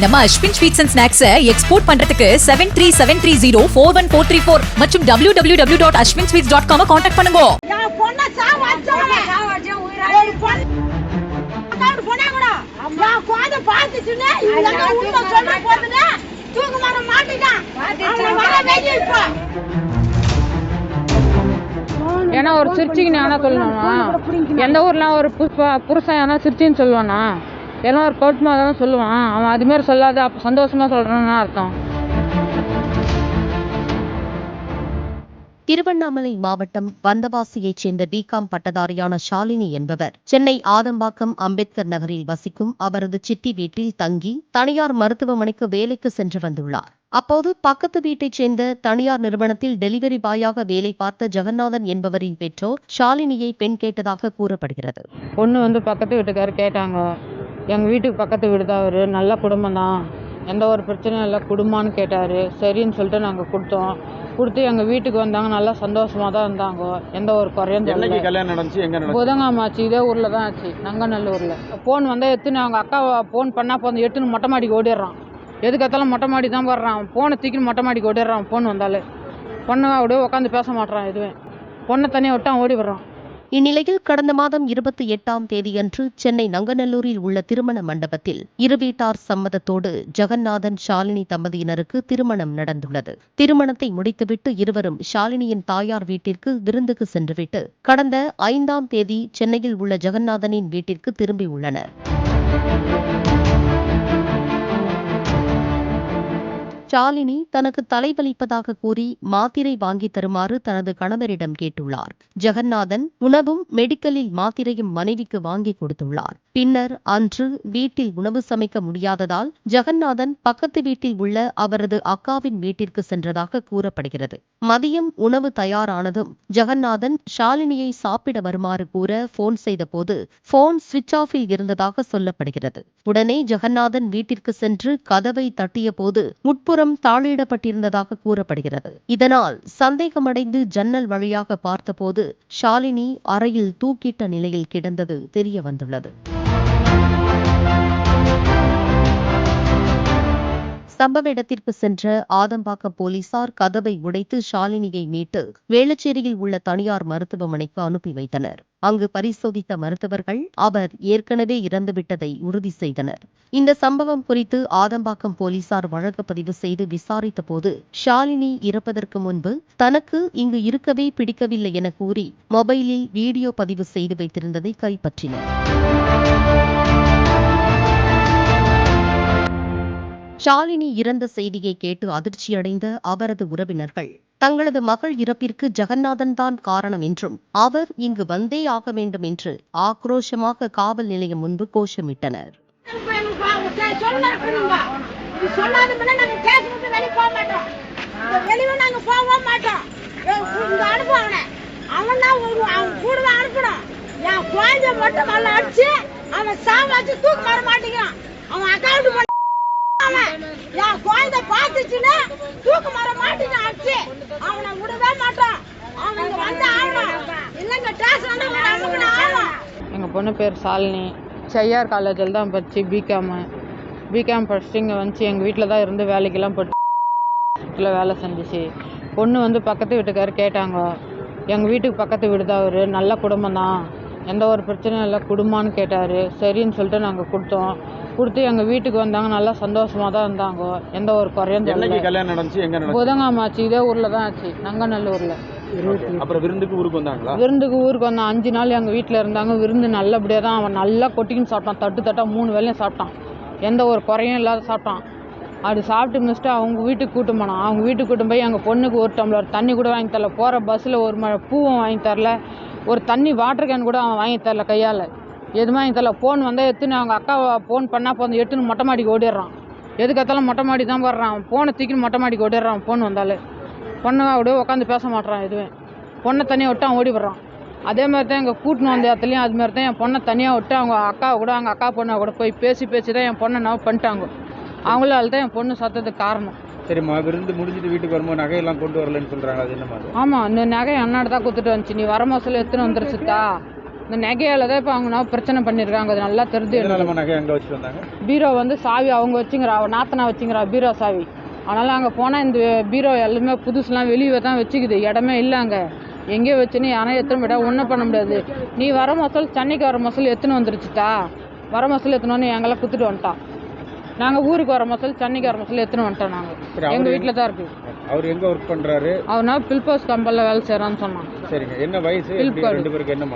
நம்ம Aswin sweets and snacks export பண்றதுக்கு seven three seven three zero four one four three four மற்றும் W W W dot Aswin sweets dot com contact பண்ணுங்க. ஏன்னா ஒரு சிரிச்சிக்கு ஆனால் சொல்லணும்னா எந்த ஊர்ல ஒரு புஷ்ப- புருஷன் ஏன்னா சிரிச்சின்னு சொல்லுவானா? எல்லாம் ஒரு கவுட்மா தானே சொல்லுவான். அவன் அது மாதிரி சொல்லாத அப்போ சந்தோஷமா சொல்றான்னு அர்த்தம். திருவண்ணாமலை மாவட்டம் வந்தவாசியைச் சேர்ந்த பிகாம் பட்டதாரியான ஷாலினி என்பவர் சென்னை ஆதம்பாக்கம் அம்பேத்கர் நகரில் வசிக்கும் அவரது சித்தி வீட்டில் தங்கி தனியார் மருத்துவமனைக்கு வேலைக்கு சென்று வந்துள்ளார். அப்போது பக்கத்து வீட்டைச் சேர்ந்த தனியார் நிறுவனத்தில் டெலிவரி பாயாக வேலை பார்த்த ஜெகநாதன் என்பவரின் பெற்றோர் ஷாலினியை பெண் கேட்டதாக கூறப்படுகிறது. பொண்ணு வந்து பக்கத்து வீட்டுக்காரர் கேட்டாங்க. எங்கள் வீட்டுக்கு பக்கத்து வீடு தான் அவர். நல்ல குடும்பம் தான். எந்த ஒரு பிரச்சனையும் இல்லை. குடும்பம்னு கேட்டார். சரின்னு சொல்லிட்டு நாங்கள் கொடுத்தோம். கொடுத்து எங்கள் வீட்டுக்கு வந்தாங்க. நல்லா சந்தோஷமாக தான் இருந்தாங்க. எந்த ஒரு குறையும் சொல்லல கல்யாணம் நடந்துச்சு? எங்க புதங்காம ஆச்சு. இதே ஊரில் தான் ஆச்சு. நங்கநல்லூரில். ஃபோன் வந்தால் எத்துன்னு அவங்க அக்கா ஃபோன் பண்ணால் போதும். எட்டுன்னு மொட்டை மாடிக்கு ஓடிடுறான். எதுக்கு எத்தாலும் மொட்டை மாடி தான் போடுறான் ஃபோனை தூக்கின்னு மொட்டை மாடிக்கு ஓடிடுறான். ஃபோன் வந்தாலே. பொண்ணு அப்படியே உட்காந்து பேச மாட்றான் எதுவும். பொண்ணை தனியாக விட்டான் ஓடி வர்றான். இந்நிலையில் கடந்த மாதம் இருபத்தி எட்டாம் தேதியன்று சென்னை நங்கநல்லூரில் உள்ள திருமண மண்டபத்தில் இரு வீட்டார் சம்மதத்தோடு ஜெகநாதன் ஷாலினி தம்பதியினருக்கு திருமணம் நடந்துள்ளது. திருமணத்தை முடித்துவிட்டு இருவரும் ஷாலினியின் தாயார் வீட்டிற்கு விருந்துக்கு சென்றுவிட்டு கடந்த ஐந்தாம் தேதி சென்னையில் உள்ள ஜெகநாதனின் வீட்டிற்கு திரும்பியுள்ளனர் ஷாலினி தனக்கு தலைவலிப்பதாக கூறி மாத்திரை வாங்கி தருமாறு தனது கணவரிடம் கேட்டுள்ளார். ஜெகநாதன் உணவும் மெடிக்கலில் மாத்திரையும் மனைவிக்கு வாங்கி கொடுத்துள்ளார். பின்னர் அன்று வீட்டில் உணவு சமைக்க முடியாததால் ஜெகநாதன் பக்கத்து வீட்டில் உள்ள அவரது அக்காவின் வீட்டிற்கு சென்றதாக கூறப்படுகிறது. மதியம் உணவு தயாரானதும் ஜெகநாதன் ஷாலினியை சாப்பிட வருமாறு கூற போன் செய்தபோது போன் சுவிட்ச் ஆஃபில் இருந்ததாக சொல்லப்படுகிறது. உடனே ஜெகநாதன் வீட்டிற்கு சென்று கதவை தட்டிய போது உட்புற கோபுரம் தாளிடப்பட்டிருந்ததாக கூறப்படுகிறது. இதனால் சந்தேகமடைந்து ஜன்னல் வழியாக பார்த்தபோது ஷாலினி அறையில் தூக்கிட்ட நிலையில் கிடந்தது தெரிய வந்துள்ளது சம்பவ இடத்திற்கு சென்ற ஆதம்பாக்கம் போலீசார் கதவை உடைத்து ஷாலினியை மீட்டு வேளச்சேரியில் உள்ள தனியார் மருத்துவமனைக்கு அனுப்பி வைத்தனர். அங்கு பரிசோதித்த மருத்துவர்கள் அவர் ஏற்கனவே இறந்துவிட்டதை உறுதி செய்தனர். இந்த சம்பவம் குறித்து ஆதம்பாக்கம் போலீசார் வழக்கு பதிவு செய்து விசாரித்த போது ஷாலினி இறப்பதற்கு முன்பு தனக்கு இங்கு இருக்கவே பிடிக்கவில்லை என கூறி மொபைலில் வீடியோ பதிவு செய்து வைத்திருந்ததை கைப்பற்றினர். ஷாலினி இறந்த செய்தியை கேட்டு அதிர்ச்சியடைந்த அவரது உறவினர்கள் தங்களது மகள் இறப்பிற்கு ஜெகநாதன் தான் காரணம் என்றும் அவர் இங்கு வந்தே ஆக வேண்டும் என்று ஆக்ரோஷமாக காவல் நிலையம் முன்பு கோஷமிட்டனர். அவன் மட்டும். சாவாச்சு மாட்டேங்கிறான். அவன். என் குழந்தை பார்த்துச்சுன்னா தூக்கு மாற மாட்டேங்கிறான் அடிச்சு. அவனை விடவே மாட்டான். அவன் இங்க வந்து ஆகணும். இல்லைங்க, ஸ்டேஷன் ஆகணும். எங்கள் பொண்ணு பேர் சாலினி. செய்யார் காலேஜில் தான் படிச்சு பிகாமு பிகாம் படிச்சுட்டு இங்கே வந்துச்சு எங்கள் வீட்டில் தான் இருந்து வேலைக்கெல்லாம் போட்டு வீட்டில் வேலை செஞ்சிச்சு. பொண்ணு வந்து பக்கத்து வீட்டுக்காரர் கேட்டாங்க எங்கள் வீட்டுக்கு பக்கத்து வீடு தான் அவர். நல்ல குடும்பம் தான். எந்த ஒரு பிரச்சனையும் இல்லை. குடும்பம்னு கேட்டார். சரின்னு சொல்லிட்டு நாங்கள் கொடுத்தோம். கொடுத்து எங்கள் வீட்டுக்கு வந்தாங்க. நல்லா சந்தோஷமாக தான் இருந்தாங்க. எந்த ஒரு குறையும் என்னைக்கு சொல்லல கல்யாணம் நடந்துச்சு? எங்க நடந்துச்சு? புதங்காம ஆச்சு. இதே ஊரில் தான் ஆச்சு. நங்கநல்லூரில். அப்புறம் விருந்துக்கு ஊருக்கு வந்தாங்களா? விருந்துக்கு ஊருக்கு வந்தான் அஞ்சு நாள் எங்கள் வீட்டில் இருந்தாங்க. விருந்து நல்லபடியாக தான் அவன் நல்லா கொட்டிக்கின்னு சாப்பிட்டான். தட்டு தட்டாக மூணு வேளையும் சாப்பிட்டான். எந்த ஒரு குறையும் இல்லாத சாப்பிட்டான். அது சாப்பிட்டு முடிச்சுட்டு அவங்க வீட்டுக்கு கூட்டு போனான். அவங்க வீட்டுக்கு கூட்டு போய் எங்கள் பொண்ணுக்கு ஒரு டம்ளர் தண்ணி கூட வாங்கி தரல. போகிற பஸ்ஸில் ஒரு மழை பூவும் வாங்கி தரல. ஒரு தண்ணி வாட்டர் கேன் கூட அவன் வாங்கி தரல கையால். எதுவுமே தரல ஃபோன் வந்தால் எத்துன்னு அவங்க அக்கா ஃபோன் பண்ணால் போதும். எட்டுன்னு மொட்டை மாடிக்கு ஓடிடுறான். எதுக்கு எத்தாலும் மொட்டை மாடி தான் போடுறான் ஃபோனை தூக்கின்னு மொட்டை மாடிக்கு ஓடிடுறான் ஃபோன் வந்தாலே. பொண்ணு அப்படியே உட்காந்து பேச மாட்றான் எதுவும். பொண்ணை தனியாக விட்டு அவன் ஓடி வர்றான் அதே மாதிரி தான் எங்கள் கூட்டின்னு வந்த இடத்துலையும் அது மாதிரி தான் என் பொண்ணை தனியாக விட்டு அவங்க அக்காவை கூட அவங்க அக்கா பொண்ணை கூட போய் பேசி பேசி தான் என் பொண்ணை நான் பண்ணிட்டாங்க. அவங்களால தான் என் பொண்ணு சத்ததுக்கு காரணம். சரிம்மா விருந்து முடிஞ்சிட்டு வீட்டுக்கு வரும்போது நகையெல்லாம் கொண்டு வரலன்னு சொல்றாங்க. அது என்ன ஆமாம் இந்த நகை அண்ணாடு தான் கொடுத்துட்டு வந்துச்சு. நீ வர மாதத்தில் எடுத்துன்னு வந்துருச்சுத்தா. இந்த நகையால தான் இப்போ அவங்க பிரச்சனை பண்ணியிருக்காங்க அது நல்லா தெரிஞ்சு பீரோ வந்து சாவி அவங்க வச்சுங்கிறா நாத்தனா வச்சுங்கிறா பீரோ சாவி. அதனால் அங்கே போனால் இந்த பீரோ எல்லாமே புதுசுலாம் வெளியே தான் வச்சுக்குது. இடமே இல்லை அங்கே. எங்கேயோ வச்சுன்னு யாரும் எத்தனை போயிட்டா ஒன்றும் பண்ண முடியாது. நீ வர மசல் சென்னைக்கு வர மசல் எத்தனை வந்துருச்சுட்டா. வர மசல் எத்தனை எங்கெல்லாம் குத்துட்டு வந்துட்டான் நாங்கள் ஊருக்கு வர மசல் சென்னைக்கு வர மசல் எத்தனை வந்துட்டோம் நாங்கள் எங்கள் வீட்டில் தான் இருக்குது அவர் எங்க ஒர்க் பண்றாரு? அவனா பில்போஸ் கம்பெனியில் வேலை செய்கிறான்னு சொன்னான் சரிங்க. என்ன வயசு? பில்பாடு. ரெண்டு பேருக்கு என்ன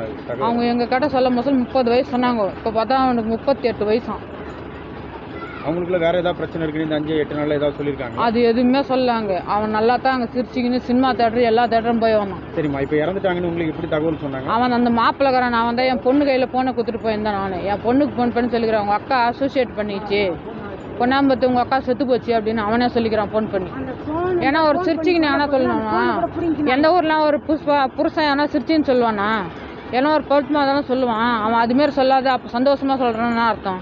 அவங்க எங்கள் கிட்ட சொல்ல மசல் முப்பது வயசு சொன்னாங்க. இப்போ பார்த்தா அவனுக்கு முப்பத்தி எட்டு வயசான் அவங்களுக்குள்ள வேற ஏதாவது பிரச்சனை இருக்குன்னு இந்த அஞ்சு எட்டு நாள்ல ஏதாவது சொல்லியிருக்காங்க? அது எதுவுமே சொல்லாங்க அவன் நல்லா தான் அங்கே சிரிச்சிக்கின்னு சினிமா தேட்டர் எல்லா தேட்டரும் போய் வந்தான். சரிம்மா இப்போ இறந்துட்டாங்கன்னு உங்களுக்கு எப்படி தகவல் சொன்னாங்க? அவன் அந்த மாப்பிள்ளக்காரன் நான் வந்து என் பொண்ணு கையில் ஃபோனை கொடுத்துட்டு போயிருந்தேன் நான். என் பொண்ணுக்கு ஃபோன் பண்ணி சொல்லிக்கிறேன். உங்கள் அக்கா அசோசியேட் பண்ணிச்சு. பொண்ணாம்பத்து உங்கள் அக்கா செத்து போச்சு அப்படின்னு அவனே சொல்லிக்கிறான் ஃபோன் பண்ணி. ஏன்னா ஒரு சிரிச்சிக்கின்னு எவனா சொல்லணும்னா எந்த ஊர்லாம் ஒரு புஷ்பா புருஷன் எவனா சிரிச்சின்னு சொல்லுவானா? ஏன்னா ஒரு பொருத்தமாக தானே சொல்லுவான். அவன் அதுமாரி சொல்லாத அப்போ சந்தோஷமா சொல்கிறான்னு அர்த்தம்.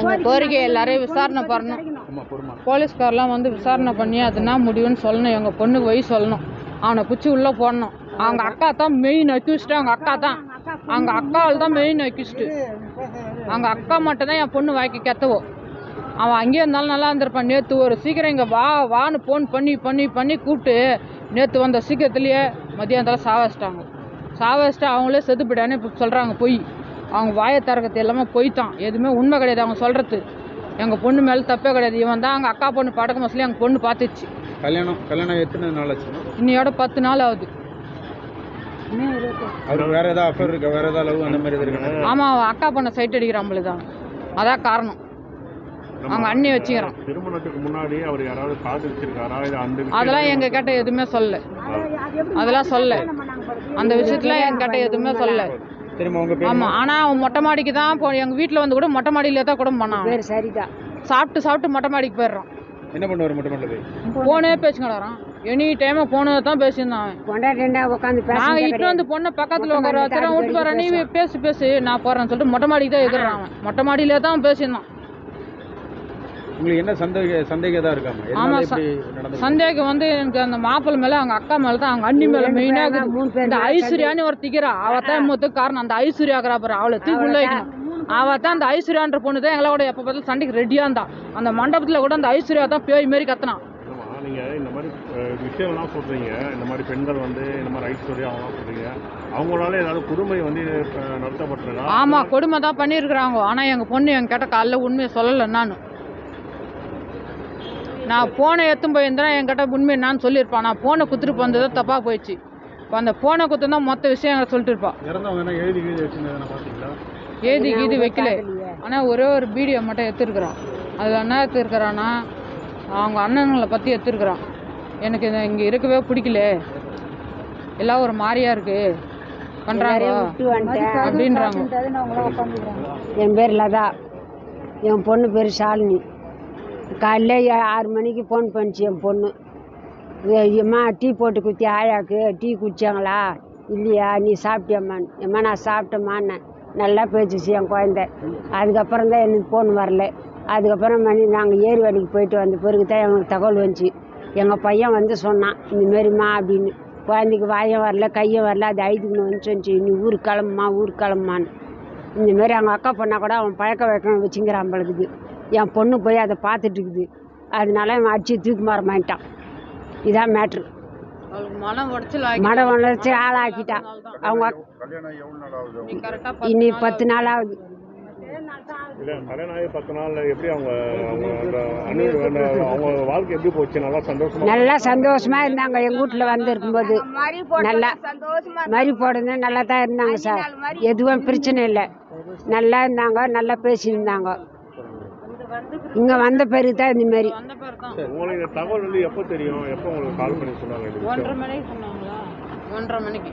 எங்கள் கோரிக்கை எல்லாரையும் விசாரணை பண்ணணும். போலீஸ்காரெலாம் வந்து விசாரணை பண்ணி அது என்ன முடிவுன்னு சொல்லணும். எங்கள் பொண்ணுக்கு வயசு சொல்லணும். அவனை பிடிச்சி உள்ளே போடணும். அவங்க அக்கா தான் மெயின் அக்யூஸ்டு அவங்க அக்கா தான். அவங்க அக்காவில் தான் மெயின் அக்யூஸ்டு அவங்க அக்கா மட்டும் தான் என் பொண்ணு வாய்க்கு கெத்தவோ. அவன் அங்கேயே இருந்தாலும் நல்லா இருந்திருப்பான். நேற்று ஒரு சீக்கிரம் இங்கே வா வான்னு ஃபோன் பண்ணி பண்ணி பண்ணி கூப்பிட்டு நேற்று வந்த சீக்கிரத்துலேயே மதியானத்தில் சாவச்சிட்டாங்க சாவச்சிட்டு அவங்களே செத்து போயிட்டான்னு இப்போ சொல்கிறாங்க பொய். அவங்க வாயை திறக்கிறது எல்லாமே பொய் தான் எதுவுமே உண்மை கிடையாது அவங்க சொல்கிறது எங்கள் பொண்ணு மேலே தப்பே கிடையாது. இவன் தான் எங்கள் அக்கா பொண்ணு படக்க மசலே எங்கள் பொண்ணு பார்த்துச்சு. கல்யாணம் கல்யாணம் எத்தனை நாள் ஆச்சு இன்னையோட பத்து நாள் ஆகுது. அவருக்கு வேற ஏதாவது அஃபர் இருக்கா? வேற ஏதாவது லவ் அந்த மாதிரி எதுவும் இருக்கா? ஆமாம் அவன் அக்கா பொண்ணை சைட் அடிக்கிறான் தான். அதான் காரணம். அவங்க அண்ணி வச்சுக்கிறான். திருமணத்துக்கு முன்னாடி அவர் யாராவது காதலிச்சிருக்காரா இது அந்த அதெல்லாம் எங்க கிட்ட எதுவுமே சொல்லல. அதெல்லாம் சொல்ல அந்த விஷயத்துல எங்க கிட்ட எதுவுமே சொல்லல. சரிம்மா உங்க பேர் ஆமா ஆனா அவன் மொட்டை மாடிக்கு தான் போ எங்க வீட்ல வந்து கூட மொட்டை மாடியில தான் கூட பண்ணான். சரிதான் சாப்பிட்டு சாப்பிட்டு மொட்டை மாடிக்கு போயிடுறான். என்ன பண்ணுவார் போய்? போனே பேசிக்கிறான் எனி டைம் போனதை தான் பேசியிருந்தான். உட்காந்து நாங்க இட்டு வந்து பொண்ணை பக்கத்துல உட்கார வச்சுறோம் விட்டு போறேன் நீ பேசு பேசு நான் போறேன்னு சொல்லிட்டு மொட்டை மாடிக்கு தான் எதிர்றான் அவன். மொட்டை மாடியில தான் பேசியிருந்தான். உங்களுக்கு என்ன சந்தேக சந்தேகம் தான் இருக்காமா ஆமா, சந்தேகம் வந்து எனக்கு அந்த மாப்பிள்ளை மேல அவங்க அக்கா மேல தான் அவங்க அண்ணி மேல மெயினா இந்த ஐஸ்வர்யான்னு ஒரு திக்கிறா அவ தான் மொத்த காரணம். அந்த ஐஸ்வர்யாக்குறா பாரு அவளை தூக்கி உள்ள வைக்கணும். அவ தான் அந்த ஐஸ்வர்யான்ற பொண்ணு தான் எங்களோட எப்ப பார்த்தாலும் சண்டைக்கு ரெடியா இருந்தா. அந்த மண்டபத்துல கூட அந்த ஐஸ்வர்யா தான் பேய் மாரி கத்துனான். ஆமா, நீங்க இந்த மாதிரி விஷயம்லாம் சொல்றீங்க. இந்த மாதிரி பெண்கள் வந்து இந்த மாதிரி ரைட் ஸ்டோரி அவங்களாம் சொல்றீங்க. அவங்களால ஏதாவது கொடுமை வந்து நடத்தப்பட்டிருக்கா? ஆமா கொடுமை தான் பண்ணியிருக்கிறாங்க. ஆனா எங்க பொண்ணு எங்க கேட்ட காலைல உண்மையை சொல்லல நான். நான் போனை எடுத்துன்னு போயிருந்தேன் என்கிட்ட உண்மை நான் சொல்லியிருப்பான் நான் போனை குத்துட்டு வந்தது தப்பா போயிடுச்சு. இப்போ அந்த போனை குத்து தான் மொத்த விஷயம் எங்களை சொல்லிட்டு இருப்பா. இறந்தவங்க என்ன எழுதி கீது வைக்கல. ஆனால் ஒரே ஒரு வீடியோ மட்டும் எடுத்துருக்குறான் அதில் என்ன எடுத்துருக்குறான்னா அவங்க அண்ணன்களை பற்றி எடுத்துருக்குறான் எனக்கு இங்கே இருக்கவே பிடிக்கல. எல்லாம் ஒரு மாதிரியா இருக்கு. பண்ணுறாங்க அப்படின்றாங்க. என் பேர் லதா. என் பொண்ணு பேர் ஷாலினி. காலைல ஆறு மணிக்கு ஃபோன் பண்ணிச்சு என் பொண்ணு. ஏம்மா டீ போட்டு குத்தி ஆயாக்கு. டீ குடிச்சாங்களா? இல்லையா? நீ சாப்பிட்டியாம்மான்னு ஏம்மா நான் சாப்பிட்டேம்மான்னு நல்லா பேசிச்சு என் குழந்தை. அதுக்கப்புறம் தான் எனக்கு ஃபோன் வரல. அதுக்கப்புறம் மணி நாங்கள் ஏரி வேலைக்கு போயிட்டு வந்த பிறகு தான் எங்களுக்கு தகவல் வந்துச்சு. எங்கள் பையன் வந்து சொன்னான் இந்தமாரிம்மா அப்படின்னு. குழந்தைக்கு வாயம் வரல கையும் வரல அது ஐதுக்குன்னு வந்து சொன்னிச்சு நீ ஊருக்கு கிளம்புமா ஊருக்கு கிளம்புமான்னு இந்த மாதிரி அவங்க அக்கா பொண்ணா கூட அவன் பழக்க வழக்கம் வச்சுங்கிறான் பழகுது என் பொண்ணு போய் அதை பார்த்துட்டு இருக்குது அதனால அவன் அடிச்சு தூக்கு மாறமாட்டான் இதான் மேட்ரு. மனம் உடச்சல் மட வளர்ச்சி ஆளாக்கிட்டான் அவங்க இன்னி பத்து நாள் ஆகுது. இல்ல கல்யாணம் ஆகி பத்து நாள்ல எப்படி அவங்க அவங்க அந்த அணு அந்த அவங்க வாழ்க்கை எப்படி போச்சு? நல்லா சந்தோஷமா நல்லா சந்தோஷமா இருந்தாங்க. எங்க வீட்டுல வந்து இருக்கும்போது நல்லா மறி போடுறது நல்லா தான் இருந்தாங்க சார். எதுவும் பிரச்சனை இல்லை. நல்லா இருந்தாங்க நல்லா பேசியிருந்தாங்க. இங்க வந்த பிறகு தான் இந்த மாதிரி. உங்களுக்கு தகவல் வந்து எப்போ தெரியும்? எப்போ உங்களுக்கு கால் பண்ணி சொன்னாங்க ஒன்றரை மணிக்கு சொன்னாங்களா? ஒன்றரை மணிக்கு.